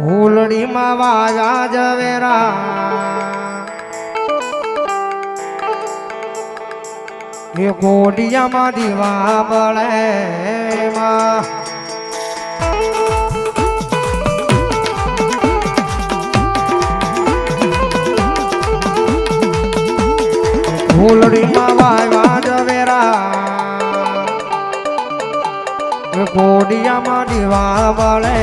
ઘૂલડીમાં વાજા જવેરા એ કોડિયામાં દીવા બળે માં ફૂલડીમાં વાયવા જવેરા કોડિયામાં દીવા બળે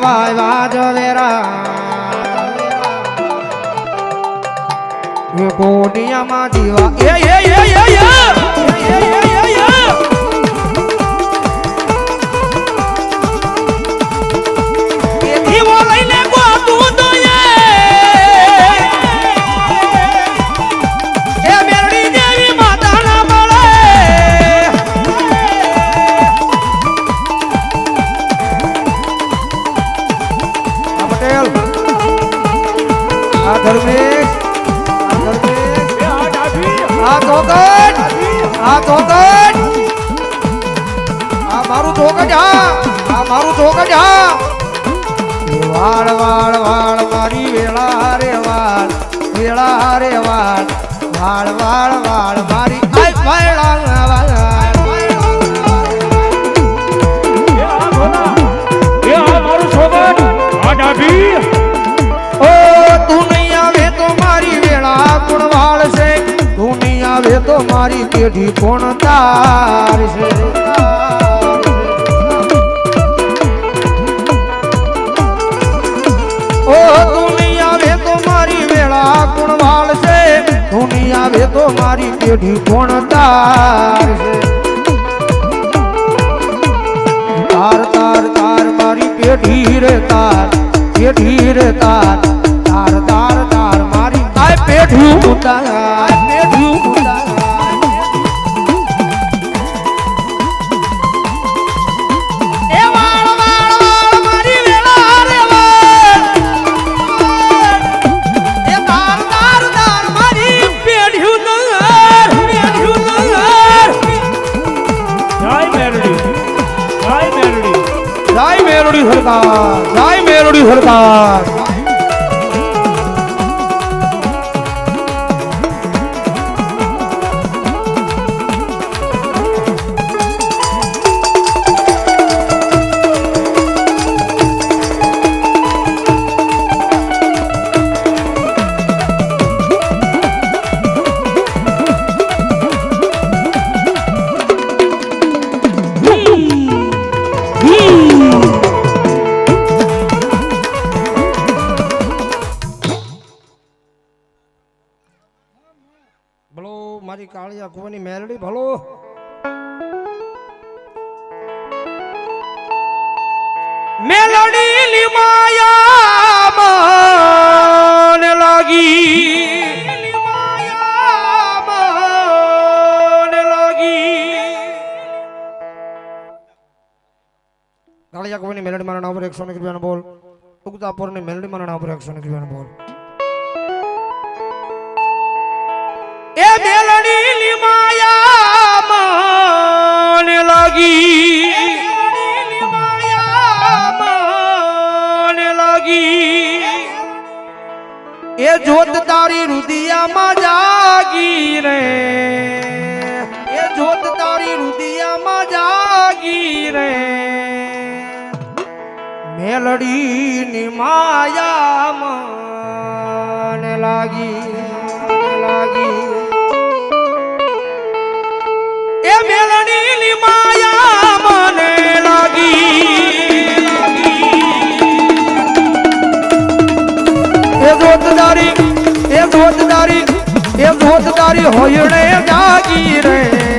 વાય વાજવેરા કોડિયામાં જીવા. એ એ એ એ! ધર્મેશ આ ધોકટ આ ધોકટ આ મારું ધોકટ હા. આ મારું ધોકટ હા. વાળ વાળ વાળ, મારી વેળા રે વાળ. વેળા રે વાળ. વાળ વાળ વાળ, મારી. આ વાળ પેઢી કોણ તાર છે? ઓ દુનિયા વે તો મારી વેળા કોણ વાળ છે. દુનિયા વે તો મારી પેઢી કોણ તાર છે? તાર તાર તાર મારી પેઢી રે તાર પેઢી રે તાર. તાર તાર તાર મારી આ પેઢી. ઉતાર મેરડી સરકાર જય મેરડી સરકાર ભલો, મારી કાળિયા કુવાની મેલડી, ભલો. મેલડી લાગી. લીમાયા મને લાગી. કાળિયા કુવાની મેલડી મારા નામ પર એકસો ને રૂપિયાનો બોલ. ઉગતાપુરની મેલડી મારા નામ પર એકસો ને રૂપિયાનો બોલ. એ મેલડી ની માયા લાગી મને લાગી. એ જોત તારી રુદિયામાં જાગી રે. એ જોત તારી રુદિયામાં જાગી રે. મેલડી ની માયા મને લાગી લાગી. તારી એ ધોત તારી હોયણે જાગી રે.